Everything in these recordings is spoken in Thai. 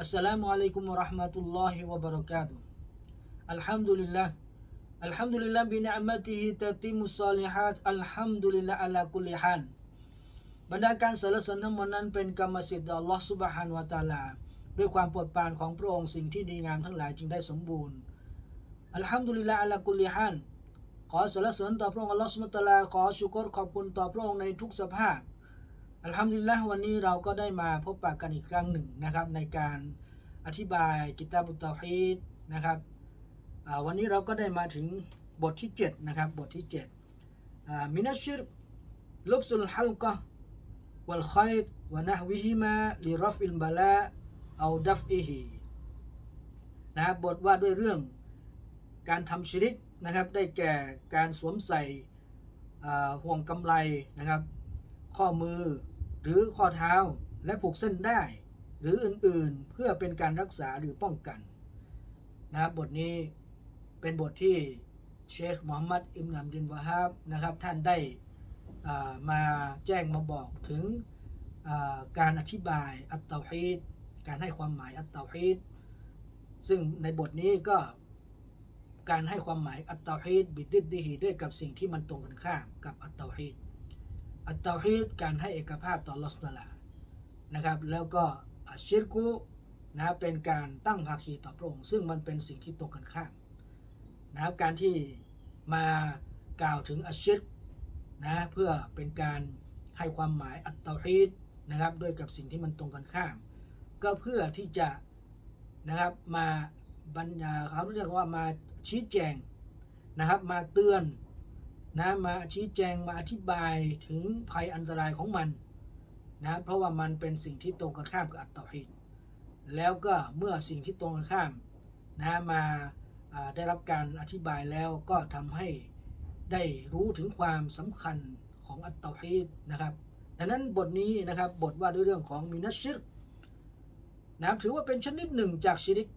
Assalamualaikum warahmatullahi wabarakatuh Alhamdulillah Alhamdulillah bi ni'matihi tatimmu salihat Alhamdulillah ala kulli hal บรรดาการสรรเสริญทั้งหมดนั้นเป็นกรรมสิทธิ์ต่อ Allah Subhanahu wa Taala ด้วยความโปรดปรานของพระองค์สิ่งที่ดีงามทั้งหลายจึงได้สมบูรณ์อัลฮัมดุลิลละอัลกุลิฮันขอสรรเสริญต่อพระองค์ Allah Subhanahu wa Taala ขอชุกรขอบคุณต่อพระองค์ในทุกสภาพ อัลฮัมดุลิลละวันนี้เราก็ได้มาพบปะกันอีกครั้งหนึ่งนะครับ ในการอธิบายกิตาบุตาฮีดนะครับวันนี้เราก็ได้มาถึงบทที่ 7 นะครับ บทที่7มินัชชิรลบสุลฮัลกะวัลไคดวะนะฮวิฮิมาลิรฟิลบาลาเอาดัฟอิฮีนะครับบทว่าด้วยเรื่องการทำชิริกนะครับได้แก่การสวมใส่ห่วงกำไรนะครับ ข้อมือ หรือข้อเท้าและผูกเส้นได้ หรืออื่นๆเพื่อเป็นการรักษาหรือป้องกันนะครับบทนี้เป็นบทที่เชคมูฮัมหมัดอิมนัมดินวะฮับนะครับ ท่านได้มาแจ้งมาบอกถึงการอธิบายอัตเตาฮีดการให้ความหมายอัตเตาฮีดซึ่งในบทนี้ก็การให้ความหมายอัตเตาฮีดบิดดิดดีฮีด้วยกับสิ่งที่มันตรงกันข้ามกับอัตเตาฮีด อัตตาฮีดการให้เอกภาพต่อลอสตาลานะครับ แล้วก็อัชชิรกุนะเป็นการตั้งภาคีต่อพระองค์ซึ่งมันเป็นสิ่งที่ตรงกันข้ามนะครับการที่มากล่าวถึงอัชชิรนะเพื่อเป็นการให้ความหมายอัตตาฮีดนะครับด้วยกับสิ่งที่มันตรงกันข้าม ก็เพื่อที่จะนะครับมาบรรยาเขาเรียกว่ามาชี้แจงนะครับ มาเตือน นะมาชี้แจงมาอธิบายถึงภัยอันตรายของมันนะเพราะว่ามันเป็นสิ่งที่ตรงกันข้ามกับอัตตาฮีดแล้วก็เมื่อสิ่งที่ตรงกันข้ามนะมาอ่าได้รับการอธิบายแล้วก็ทำให้ได้รู้ถึงความสำคัญของอัตตาฮีดนะครับดังนั้นบทนี้นะครับบทว่าด้วยเรื่องของมินัชชิรนะครับถือว่าเป็นชนิดหนึ่งจากชิริก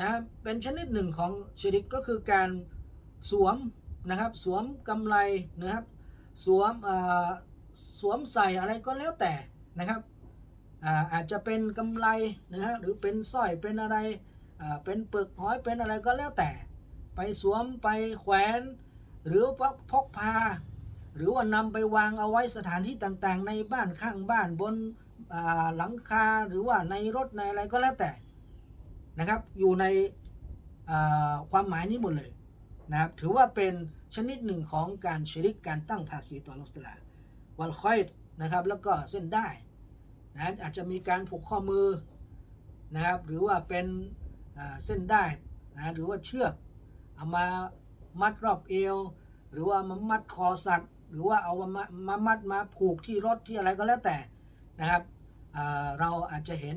นะเป็นชนิดหนึ่งของชิริกก็คือการสวม นะครับ สวมกำไรนะครับ สวมสวมใส่อะไรก็แล้วแต่นะครับอาอาจจะเป็นกำไรนะฮะหรือเป็นสร้อยเป็นอะไรเป็นปึกหอยเป็นอะไรก็แล้วแต่ ไปสวมไปแขวน หรือพกพา หรือว่านำไปวางเอาไว้สถานที่ต่างๆ ในบ้านข้างบ้านบนหลังคาหรือว่าในรถในอะไรก็แล้วแต่นะครับ อยู่ในความหมายนี้หมดเลย นะครับถือว่าเป็นชนิดหนึ่งของการชริกการตั้งภาคีต่อลอสตลาวันคอยนะครับแล้วก็เส้นได้นะอาจจะมีการผูกข้อมือนะครับหรือว่าเป็นเส้นได้นะหรือว่าเชือกเอามามัดรอบเอว หรือว่ามามัดคอสัตว์ หรือว่าเอามามามัดมาผูกที่รถที่อะไรก็แล้วแต่นะครับเราอาจจะเห็น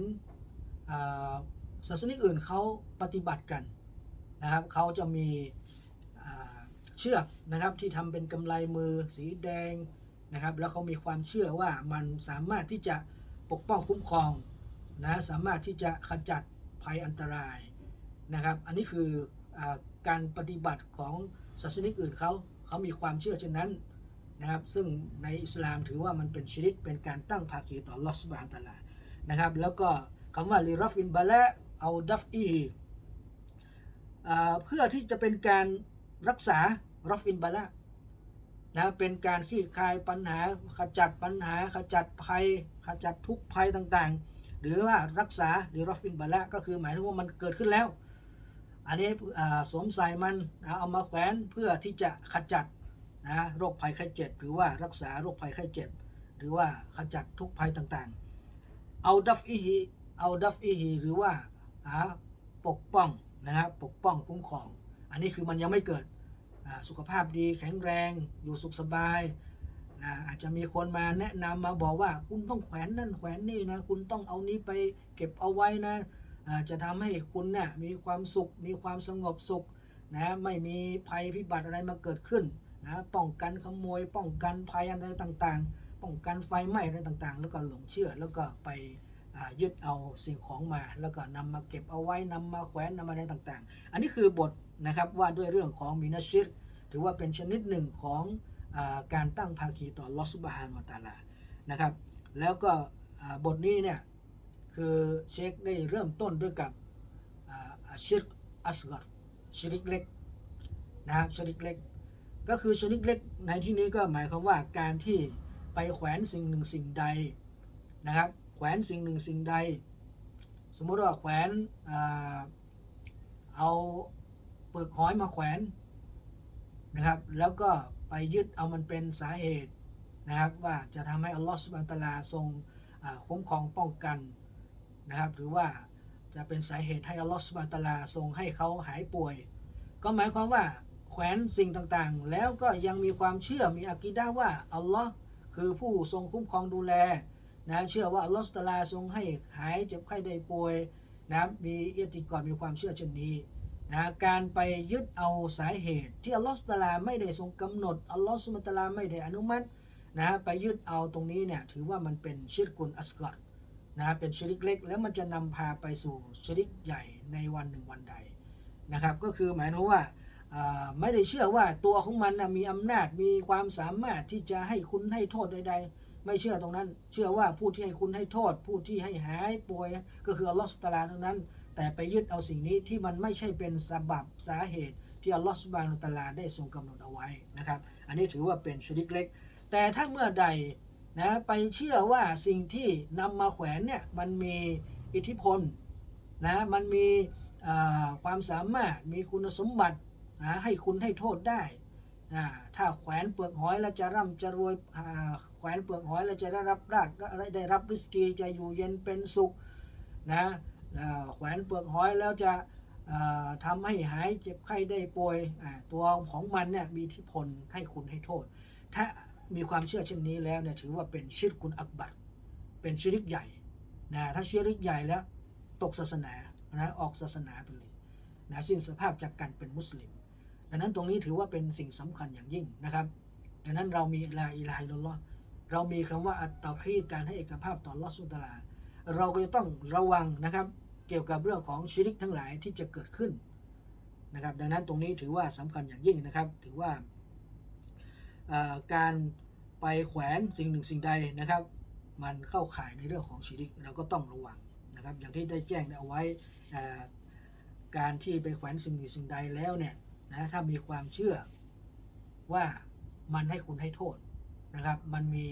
ศาสนิกอื่นเขาปฏิบัติกันนะครับเขาจะมี เชือกนะครับที่ทำเป็นกำไลมือสีแดงนะครับ แล้วเขามีความเชื่อว่ามันสามารถที่จะปกป้องคุ้มครองนะสามารถที่จะขจัดภัยอันตรายนะครับ อันนี้คืออการปฏิบัติของศาสนิกอื่นเขาเขามีความเชื่อเช่นนั้นนะครับ ซึ่งในอิสลามถือว่ามันเป็นชิริกเป็นการตั้งภาคีต่อลอสบานตลานะครับ แล้วก็คำว่าลิรอฟินบาละเอาดัฟอีเพื่อที่จะเป็นการรักษา รอฟินบาละนะเป็นการขี้คลายปัญหาขจัดปัญหาขจัดภัยขจัดทุกภัยต่างๆ หรือว่ารักษาหรือรอฟินบาละก็คือหมายถึงว่ามันเกิดขึ้นแล้ว อันนี้สวมใส่มันเอามาแขวนเพื่อที่จะขจัดนะโรคภัยไข้เจ็บหรือว่ารักษาโรคภัยไข้เจ็บ หรือว่าขจัดทุกภัยต่างๆ เอาดัฟอีฮีเอาดัฟอีฮีหรือว่าปกป้องนะครับปกป้องคุ้มครอง อันนี้คือมันยังไม่เกิด สุขภาพดีแข็งแรงอยู่สุขสบายนะอาจจะมีคนมาแนะนำมาบอกว่าคุณต้องแขวนนั่นแขวนนี่นะคุณต้องเอานี้ไปเก็บเอาไว้นะจะทำให้คุณเนี่ยมีความสุข มีความสงบสุขนะไม่มีภัยพิบัติอะไรมาเกิดขึ้นนะป้องกันขโมย ป้องกันภัยอะไรต่างๆ ป้องกันไฟไหม้อะไรต่างๆ แล้วก็หลงเชื่อแล้วก็ไปยึดเอาสิ่งของมา แล้วก็นำมาเก็บเอาไว้นำมาแขวนนำมาอะไรต่างๆ อันนี้คือบท นะครับว่าด้วยเรื่องของมินาชิรถือว่าเป็นชนิดหนึ่งของอการตั้งภาคีต่อลอสุบฮานวตาลานะครับแล้วก็บทนี้เนี่ยคือเชคได้เริ่มต้นด้วยกับชิรอัสกอรชิริกเล็กนะครับชิริกเล็ก ก็คือชนิดเล็กในที่นี้ก็หมายความว่าการที่ไปแขวนสิ่งหนึ่งสิ่งใดนะครับแขวนสิ่งหนึ่งสิ่งใด สมมุติว่าแขวนเอา เปลือกหอยมาแขวนนะครับ แล้วก็ไปยึดเอามันเป็นสาเหตุนะครับ ว่าจะทำให้อัลลอฮฺสุบานตลาทรงคุ้มครองป้องกันนะครับ หรือว่าจะเป็นสาเหตุให้อัลลอฮฺสุบานตลาทรงให้เขาหายป่วย ก็หมายความว่าแขวนสิ่งต่างๆ แล้วก็ยังมีความเชื่อมีอากีดาว่าอัลลอฮ์คือผู้ทรงคุ้มครองดูแลนะเชื่อว่าอัลลอฮ์สุบานตาลาทรงให้หายเจ็บไข้ได้ป่วยนะมีเอติกอดมีความเชื่อเช่นนี้ นะการไปยึดเอาสาเหตุ ที่อัลลอฮ์สุตลาไม่ได้ทรงกำหนดอัลลอฮ์สุบฮาตลาไม่ได้อนุมัตินะฮะไปยึดเอาตรงนี้เนี่ยถือว่ามันเป็นชิรกุลอัสกอรนะเป็นชิริกเล็ก แล้วมันจะนำพาไปสู่ชิริกใหญ่ในวันหนึ่งวันใดนะครับ ก็คือหมายถึงว่าไม่ได้เชื่อว่าตัวของมันนะมีอำนาจมีความสามารถที่จะให้คุณให้โทษใด ๆ ไม่เชื่อตรงนั้น เชื่อว่าผู้ที่ให้คุณให้โทษ ผู้ที่ให้หายป่วย ก็คืออัลลอฮฺสุตลาเท่านั้น แต่ไปยึดเอาสิ่งนี้ที่มันไม่ใช่เป็นสาบับสาเหตุ ที่อัลลอฮฺสุบานุตลาได้ทรงกำหนดเอาไว้นะครับ อันนี้ถือว่าเป็นชริกเล็ก แต่ถ้าเมื่อใดนะไปเชื่อว่าสิ่งที่นำมาแขวนเนี่ยมันมีอิทธิพลนะมันมีความสามารถมีคุณสมบัตินะให้คุณให้โทษได้นะถ้าแขวนเปลือกหอยแล้วจะร่ำจะรวยแขวนเปลือกหอยแล้วจะได้รับราชได้รับริสกีจะอยู่เย็นเป็นสุขนะ แขวนเปลือกหอยแล้วจะอ่าทำให้หายเจ็บไข้ได้ป่วยตัวของมันเนี่ยมีทิพลให้คุณให้โทษ ถ้ามีความเชื่อเช่นนี้แล้วเนี่ยถือว่าเป็นชิรกุลอักบัรเป็นชิริกใหญ่นะถ้าชิริกใหญ่แล้วตกศาสนานะออกศาสนาไปเลยนะสิ้นสภาพจากการเป็นมุสลิม ดังนั้นตรงนี้ถือว่าเป็นสิ่งสำคัญอย่างยิ่งนะครับ ดังนั้นเรามีลาอิลาฮิลลอฮ์เรามีคำว่าอัตตาฮีการให้เอกภาพต่ออัลอสุตาลา เราก็จะต้องระวังนะครับ เกี่ยวกับเรื่องของชิริกทั้งหลายที่จะเกิดขึ้นนะครับ ดังนั้นตรงนี้ถือว่าสำคัญอย่างยิ่งนะครับ ถือว่าการไปแขวนสิ่งหนึ่งสิ่งใดนะครับ มันเข้าข่ายในเรื่องของชิริกเราก็ต้องระวังนะครับ อย่างที่ได้แจ้งเอาไว้การที่ไปแขวนสิ่งหนึ่งสิ่งใดแล้วเนี่ยนะถ้ามีความเชื่อว่ามันให้คุณให้โทษนะครับ มันมี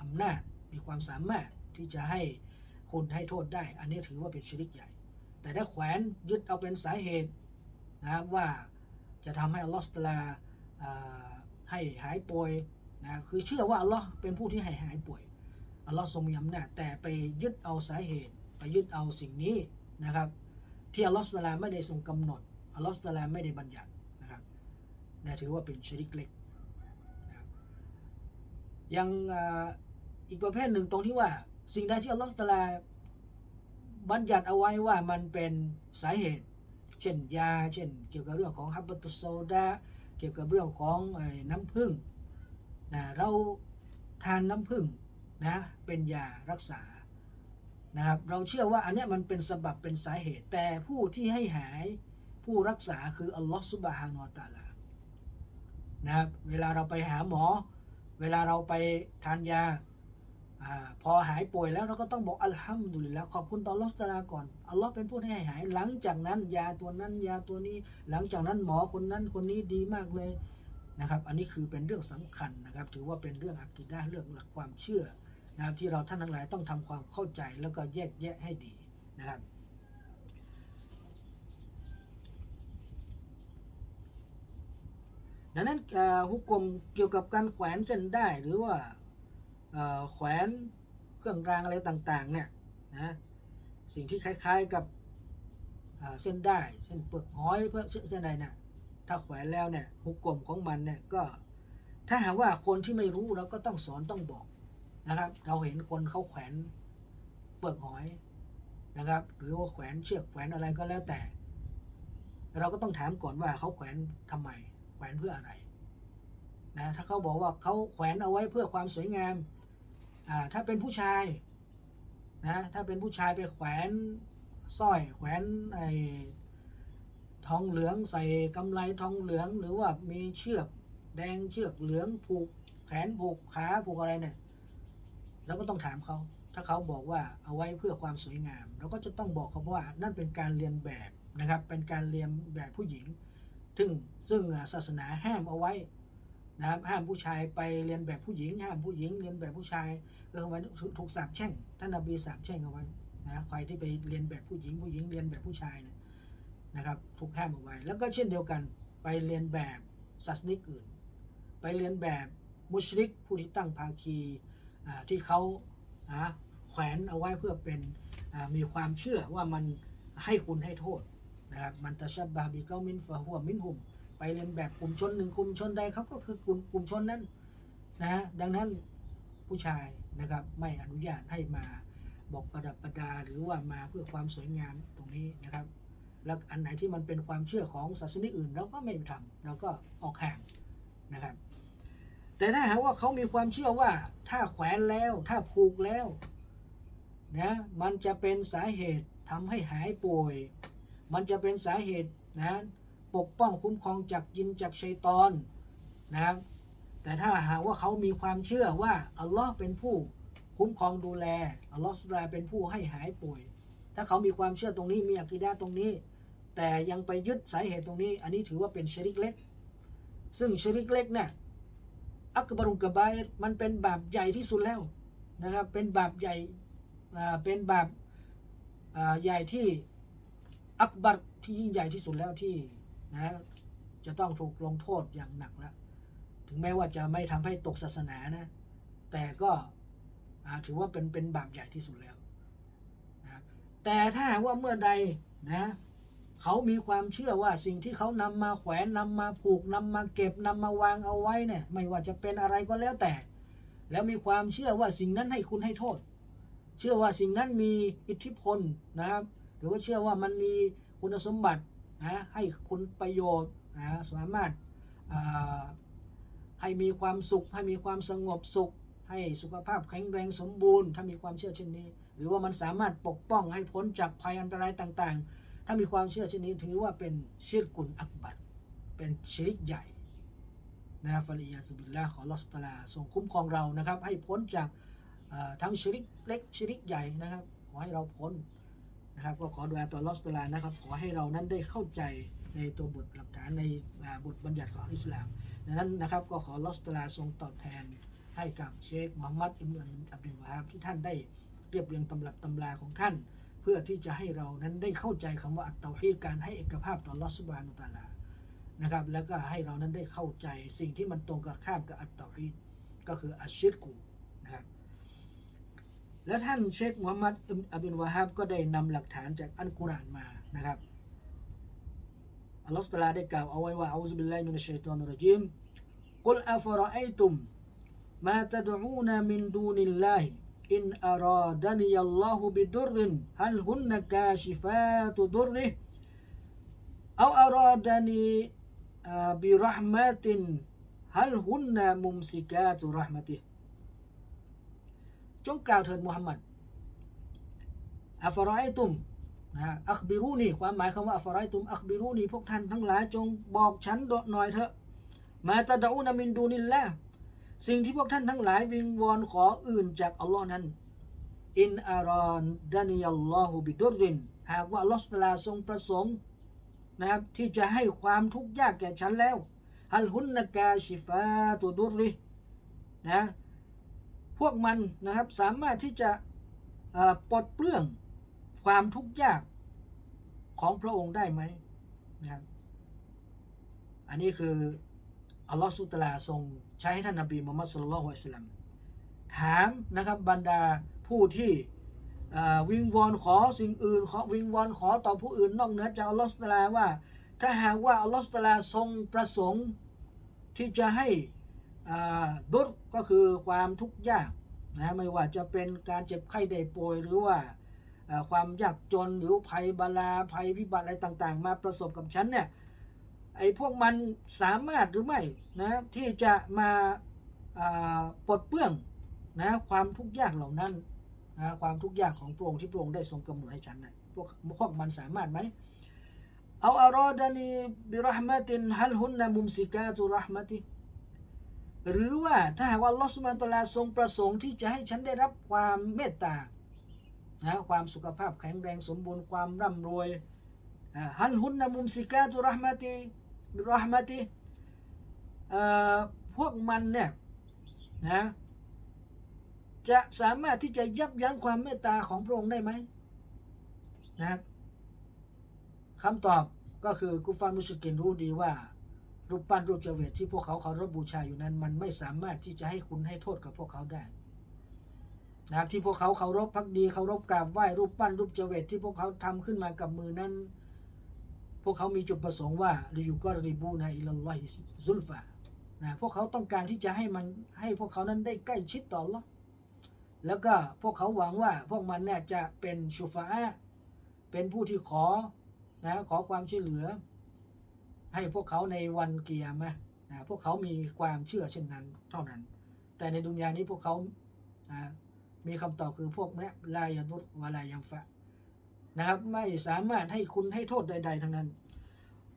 อำนาจมีความสามารถที่จะให้ คุณให้โทษได้ อันนี้ถือว่าเป็นชิริกใหญ่ แต่ถ้าแขวนยึดเอาเป็นสาเหตุนะครับว่าจะทำให้อัลลอฮฺสตลาให้หายป่วยนะคือเชื่อว่าอัลลอฮ์เป็นผู้ที่ให้หายป่วย อัลลอฮ์ทรงมีอำนาจแต่ไปยึดเอาสาเหตุ ไปยึดเอาสิ่งนี้นะครับ ที่อัลลอฮฺสตลาไม่ได้ทรงกำหนดอัลลอฮฺสตลาไม่ได้บัญญัตินะครับนะถือว่าเป็นชริกเล็กนะยังออีกประเภทหนึ่งตรงที่ว่า สิ่งใดที่อัลลอฮฺสตาลาบัญญัติเอาไว้ว่ามันเป็นสาเหตุ เช่นยา เช่น เกี่ยวกับเรื่องของฮับบัตุโซดาเกี่ยวกับเรื่องของน้ำผึ้งนะเราทานน้ำผึ้งนะเป็นยารักษานะครับเราเชื่อว่าอันนี้มันเป็นสบับเป็นสาเหตุ แต่ผู้ที่ให้หายผู้รักษาคืออัลลอฮฺสุบฮานอตะอาลานะครับเวลาเราไปหาหมอ เวลาเราไปทานยา อพอหายป่วยแล้วเราก็ต้องบอกอัลฮัมดุลิลละขอบคุณต่ออัลอสุบฮานาก่อนอัลลอฮ์เป็นผู้ให้หาย หลังจากนั้น ยาตัวนั้น ยาตัวนี้ หลังจากนั้นหมอคนนั้นคนนี้ดีมากเลยนะครับ อันนี้คือเป็นเรื่องสำคัญนะครับ ถือว่าเป็นเรื่องอักิดะห์เรื่องหลักความเชื่อนะครับที่เราท่านทั้งหลายต้องทำความเข้าใจแล้วก็แยกแยะให้ดีนะครับดังนั้นเอ่อฮุกกลมเกี่ยวกับการแขวนเส้นได้หรือว่า แขวนเครื่องรางอะไรต่างๆเนี่ยนะสิ่งที่คล้ายๆกับเส้นได้เส้นเปลือกหอยเพื่อเส้นใดเนี่ยถ้าแขวนแล้วเนี่ยฮุกกลมของมันเนี่ยก็ถ้าหากว่าคนที่ไม่รู้เราก็ต้องสอนต้องบอกนะครับ เราเห็นคนเขาแขวนเปลือกหอยนะครับ หรือว่าแขวนเชือกแขวนอะไรก็แล้วแต่ เราก็ต้องถามก่อนว่าเขาแขวนทำไม แขวนเพื่ออะไรนะถ้าเขาบอกว่าเขาแขวนเอาไว้เพื่อความสวยงาม ถ้าเป็นผู้ชายนะถ้าเป็นผู้ชายไปแขวนสร้อยแขวนไอ้ทองเหลืองใส่กำไรทองเหลืองหรือว่ามีเชือกแดงเชือกเหลืองผูกแขนผูกขาผูกอะไรเนี่ยเราก็ต้องถามเขา ถ้าเขาบอกว่าเอาไว้เพื่อความสวยงามเราก็จะต้องบอกเขาว่านั่นเป็นการเรียนแบบนะครับ เป็นการเรียนแบบผู้หญิง ซึ่งซึ่งศาสนาห้ามเอาไว้ นะครับห้ามผู้ชายไปเรียนแบบผู้หญิง ห้ามผู้หญิงเรียนแบบผู้ชายก็คือว่าถูกสาปแช่งท่านนบีสาปแช่งเอาไว้นะใครที่ไปเรียนแบบผู้หญิง ผู้หญิงเรียนแบบผู้ชายนี่ยนะครับถูกห้ามเอาไว้ แล้วก็เช่นเดียวกันไปเรียนแบบศาสนิกอื่น ไปเรียนแบบมุชริกผู้ที่ตั้งภาคีที่เขาแขวนเอาไว้เพื่อเป็นมีความเชื่อว่ามันให้คุณให้โทษนะครับมันตะชับบาบิเกามินฟะหัวมินหุม ไปเรียนแบบกลุ่มชนหนึ่งกลุ่มชนใดเขาก็คือกลุ่มกลุ่มชนนั้นนะฮะดังนั้นผู้ชายนะครับไม่อนุญาตให้มาบอกประดับประดาหรือว่ามาเพื่อความสวยงามตรงนี้นะครับ แล้วอันไหนที่มันเป็นความเชื่อของศาสนาอื่นเราก็ไม่ทำเราก็ออกห่างนะครับ แต่ถ้าหากว่าเขามีความเชื่อว่าถ้าแขวนแล้วถ้าผูกแล้วนะมันจะเป็นสาเหตุทำให้หายป่วย มันจะเป็นสาเหตุนะ ปกป้องคุ้มครองจากยินจากชัยตอนนะครับ แต่ถ้าหากว่าเขามีความเชื่อว่าอัลลอฮ์เป็นผู้คุ้มครองดูแลอัลลอฮ์สุลาเป็นผู้ให้หายป่วย ถ้าเขามีความเชื่อตรงนี้มีอักีดาตรงนี้ แต่ยังไปยึดสาเหตุตรงนี้ อันนี้ถือว่าเป็นชริกเล็ก ซึ่งชริกเล็กเนี่ยอักบารุกบายมันเป็นบาปใหญ่ที่สุดแล้วนะครับ เป็นบาปใหญ่เป็นบาปใหญ่ที่อักบัรที่ยิ่งใหญ่ที่สุดแล้วที่ นะจะต้องถูกลงโทษอย่างหนักแล้ว ถึงแม้ว่าจะไม่ทำให้ตกศาสนานะ แต่ก็ถือว่าเป็นเป็นบาปใหญ่ที่สุดแล้วนะแต่ถ้าหากว่าเมื่อใดนะเขามีความเชื่อว่าสิ่งที่เขานำมาแขวนนำมาผูกนำมาเก็บนำมาวางเอาไว้เนี่ยไม่ว่าจะเป็นอะไรก็แล้วแต่ แล้วมีความเชื่อว่าสิ่งนั้นให้คุณให้โทษ เชื่อว่าสิ่งนั้นมีอิทธิพลนะครับ หรือว่าเชื่อว่ามันมีคุณสมบัติ นะให้คุณประโยชน์นะสามารถให้มีความสุข ให้มีความสงบสุข ให้สุขภาพแข็งแรงสมบูรณ์ ถ้ามีความเชื่อเช่นนี้ หรือว่ามันสามารถปกป้องให้พ้นจากภัยอันตรายต่าง ๆ ถ้ามีความเชื่อเช่นนี้ถือว่าเป็นชิรกุลอักบัรเป็นชิริกใหญ่นะฟาลียาสุบิลลาขอลอสตาลาทรงคุ้มครองเรานะครับ ให้พ้นจากทั้งชิริกเล็กชิริกใหญ่นะครับ ขอให้เราพ้น นะครับก็ขอดูอาตัวลอสตาลานะครับ ขอให้เรานั้นได้เข้าใจในตัวบทหลักฐานในบทบัญญัติของอิสลามดังนั้นนะครับก็ขอลอสตาลาทรงตอบแทนให้กับเชคมูฮัมมัดอิมรุนอับดุลวาฮาบที่ท่านได้เรียบเรียงตำรับตำราของท่าน เพื่อที่จะให้เรานั้นได้เข้าใจคำว่าอัตเตาฮีดการให้เอกภาพต่อลอสบานุตาลานะครับแล้วก็ให้เรานั้นได้เข้าใจสิ่งที่มันตรงกับข้ามกับอัตเตาฮีดก็คืออัชชิรกุนะครับ และท่านเชคมูฮัมมัดอับดุลวาฮับก็ได้นำหลักฐานจากอัลกุรอานมานะครับอัลลอฮฺสุลาได้กล่าวเอาไว้ว่าอูซบิลลาฮิมินัชชัยฏอนรจีมกุลอัฟรอไอตุมมาตะดูนมินดูนิลลาฮิอินอาราดานิยัลลอฮุบิดุรินฮัลฮุนนกาชิฟาตุดุริเอาอาราดานีบิรหมะตินฮัลฮุนนมุมซิกาตุรหมะติฮ จงกล่าวเถิดมูฮัมหมัดอัฟรอยตุมนะฮะอัคบิรูนีความหมายคำว่าอัฟรอยตุมอัคบิรูนีพวกท่านทั้งหลายจงบอกฉันหน่อยเถอะ มาตะดอูนามินดูนิลละสิ่งที่พวกท่านทั้งหลายวิงวอนขออื่นจากอัลลอฮ์นั้น อินอารอนดานิยัลลอฮุบิดุริน หากว่าอัลลอฮ์สุตลาทรงประสงค์นะครับที่จะให้ความทุกข์ยากแก่ฉันแล้วฮัลฮุนนกาชิฟาตุดุรินะ พวกมันนะครับสามารถที่จะปลดเปลื้องความทุกข์ยากของพระองค์ได้ไหมนะครับอันนี้คืออัลลอฮฺสุตลาทรงใช้ให้ท่านนบีมุฮัมมัดสุลลัลฮุอะลัยฮิวะสัลลัมถามนะครับบรรดาผู้ที่วิงวอนขอสิ่งอื่นขอวิงวอนขอต่อผู้อื่นนอกเหนือจากอัลลอฮฺสุตลาว่า ถ้าหากว่าอัลลอฮฺสุตลาทรงประสงค์ที่จะให้ ดุรก็คือความทุกข์ยากนะไม่ว่าจะเป็นการเจ็บไข้ได้ป่วยหรือว่าความยากจนหรือภัยบาลาภัยพิบัติอะไรต่างๆ มาประสบกับฉันเนี่ยไอ้พวกมันสามารถหรือไม่นะที่จะมาปลดเปลื้องนะความทุกข์ยากเหล่านั้นนะความทุกข์ยากของพระองค์ที่พระองค์ได้ทรงกำหนดให้ฉันนะพวกพวกมันสามารถไหมเอาอารอดานีบิรหมตินฮัลฮุนนมุมสิกาตุรหมติ หรือว่าถ้าหากว่าอัลลอฮฺสุบานตาลาทรงประสงค์ที่จะให้ฉันได้รับความเมตตานะความสุขภาพแข็งแรงสมบูรณ์ความร่ำรวยฮัลฮุนนมุมสิกาตุรหมติรหมติพวกมันเนี่ยนะจะสามารถที่จะยับยั้งความเมตตาของพระองค์ได้ไหมนะครับคำตอบก็คือกุฟาร์มุสกินรู้ดีว่า รูปปั้นรูปเจเวตที่พวกเขาเคารพบูชาอยู่นั้น มันไม่สามารถที่จะให้คุณให้โทษกับพวกเขาได้นะครับที่พวกเขาเคารพพักดีเคารพกราบไหว้รูปปั้นรูปเจเวตที่พวกเขาทำขึ้นมากับมือนั้น พวกเขามีจุดประสงค์ว่าลิยุกอริบูนะอิลลอฮิซุลฟานะพวกเขาต้องการที่จะให้มันให้พวกเขานั้นได้ใกล้ชิดต่อ Allah แล้วก็พวกเขาหวังว่าพวกมันเนี่ยจะเป็นชูฟาเป็นผู้ที่ขอนะขอความช่วยเหลือ ให้พวกเขาในวันเกียรมะนะพวกเขามีความเชื่อเช่นนั้นเท่านั้น แต่ในดุนยานี้พวกเขานะมีคำตอบคือพวกนี้ลายาดุรวะลายังฟะนะครับไม่สามารถให้คุณให้โทษใด ๆ ทั้งนั้น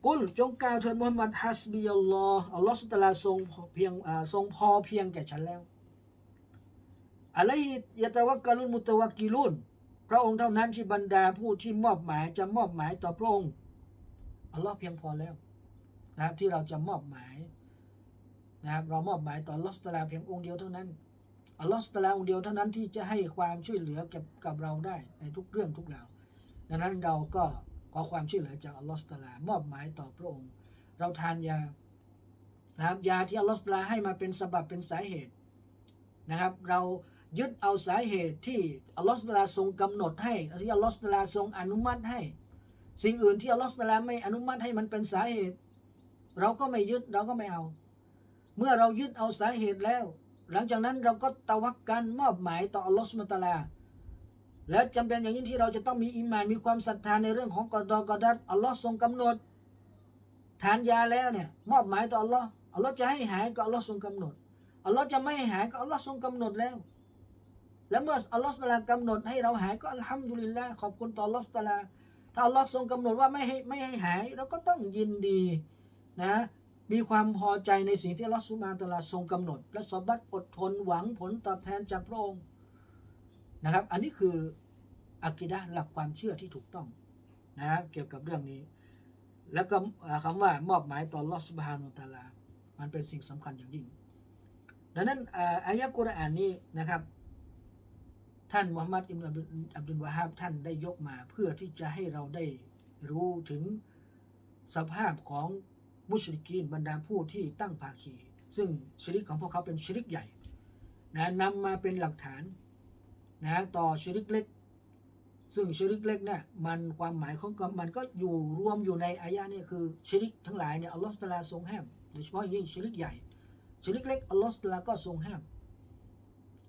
กุลจงกล่าวเถิดมุฮัมมัดฮัสบิยัลลอฮ์อัลลอฮฺสุตตะลาทรงเพียงทรงพอเพียงแก่ฉันแล้วอะไรยะตะวักกะลุนมุตะวักกิลุนพระองค์เท่านั้นที่บรรดาผู้ที่มอบหมายจะมอบหมายต่อพระองค์อัลลอฮ์เพียงพอแล้ว นะครับที่เราจะมอบหมายนะครับเรามอบหมายต่ออัลลอฮฺสตลาเพียงองค์เดียวเท่านั้นอัลลอฮฺสตะลาองค์เดียวเท่านั้นที่จะให้ความช่วยเหลือกับกับเราได้ในทุกเรื่องทุกราวดังนั้นเราก็ขอความช่วยเหลือจากอัลลอฮฺสตะลามอบหมายต่อพระองค์ เราทานยานะครับยาที่อัลลอฮฺสตะลาให้มาเป็นสบับเป็นสาเหตุนะครับ เรายึดเอาสาเหตุที่อัลลอฮฺสตะลาทรงกำหนดให้ที่อัลลอฮฺสตะลาทรงอนุมัติให้ สิ่งอื่นที่อัลลอฮฺสตตะลาไม่อนุมัติให้มันเป็นสาเหตุ เราก็ไม่ยึดเราก็ไม่เอา เมื่อเรายึดเอาสาเหตุแล้ว หลังจากนั้นเราก็ตะวักกันมอบหมายต่ออัลลอฮฺสุบตะลาและจำเป็นอย่างยิ่งที่เราจะต้องมีอิมานมีความศรัทธาในเรื่องของกอดอกอดัดอัลลอฮ์ทรงกำหนด ทานยาแล้วเนี่ยมอบหมายต่ออัลลอฮ์อัลลอฮ์จะให้หายก็อัลลอฮ์ทรงกำหนดอัลลอฮ์จะไม่ให้หายก็อัลลอฮ์ทรงกำหนดแล้ว และเมื่ออัลลอฮ์ตะลากำหนดให้เราหายก็อัลฮัมดุลิลละขอบคุณต่ออัลลอฮ์ตะลาถ้าอัลลอฮ์ทรงกำหนดว่าไม่ให้ไม่ให้หาย เราก็ต้องยินดี นะมีความพอใจในสิ่งที่ลอสุบฮานตลาทรงกำหนด และสอบัติอดทนหวังผลตอบแทนจากพระองค์นะครับ อันนี้คืออากิดะหลักความเชื่อที่ถูกต้องนะเกี่ยวกับเรื่องนี้ แล้วก็อ่าคำว่ามอบหมายต่อลอสุบฮานะฮูวะตาลา มันเป็นสิ่งสำคัญอย่างยิ่ง ดังนั้นอายะกุรอานนี้นะครับ ท่านมุฮัมมัดอิบนุอับดุลบดุลวะฮาบท่านได้ยกมาเพื่อที่จะให้เราได้รู้ถึงสภาพของ มุชริกีนบรรดาผู้ที่ตั้งภาคี ซึ่งชริกของพวกเขาเป็นชริกใหญ่นะนำมาเป็นหลักฐานนะต่อชริกเล็ก ซึ่งชริกเล็กเนี่ยมันความหมายของมันก็อยู่รวมอยู่ในอายะนี้คือชริกทั้งหลายเนี่ยอัลลอฮฺตะอาลาทรงห้ามโดยเฉพาะยิ่งชริกใหญ่ชริกเล็กอัลลอฮฺตะอาลาก็ทรงห้าม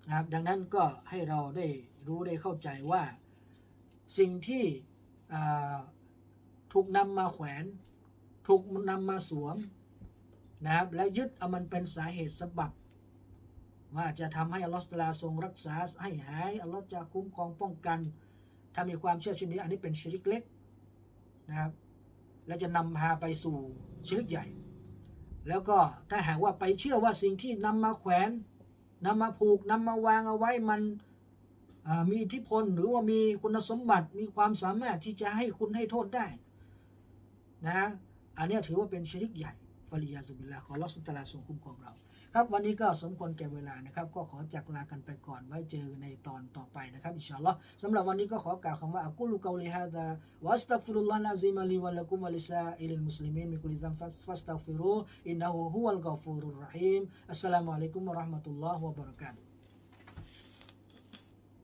นะครับดังนั้นก็ให้เราได้รู้ได้เข้าใจว่าสิ่งที่ถูกนำมาแขวน ถูกนำมาสวมนะครับแล้วยึดเอามันเป็นสาเหตุสบับว่าจะทำให้อัลลอฮฺตาลาทรงรักษาให้หายอัลลอฮฺจะคุ้มครองป้องกันถ้ามีความเชื่อเช่นนี้อันนี้เป็นชิริกเล็กนะครับ และจะนำพาไปสู่ชิริกใหญ่ แล้วก็ถ้าหากว่าไปเชื่อว่าสิ่งที่นำมาแขวนนำมาผูกนำมาวางเอาไว้มันมีอิทธิพลหรือว่ามีคุณสมบัติมีความสามารถที่จะให้คุณให้โทษได้นะ อันนี้ถือว่าเป็นชริกใหญ่ฟาริยาซุบิลลาขอรอสุตตลาทรงคุ้มครองเรา ครับวันนี้ก็สมควรแก่เวลานะครับ ก็ขอจากลากันไปก่อนไว้เจอในตอนต่อไปนะครับอินชาอัลลอฮ์สำหรับวันนี้ก็ขอกล่าวคำว่าอักุลุกอลิฮะดาวัสตัฆฟิรุลลอฮ์นะซิมะลีวะลักุมวะลิซาอิลิลมุสลิมีนมิกุลิซัมฟัสตัฆฟิรูอินนะฮูฮุวัลกอฟูรุรรฮีมอัสสลามุอะลัยกุมวะเราะห์มะตุลลอฮ์วะบะเราะกาตุ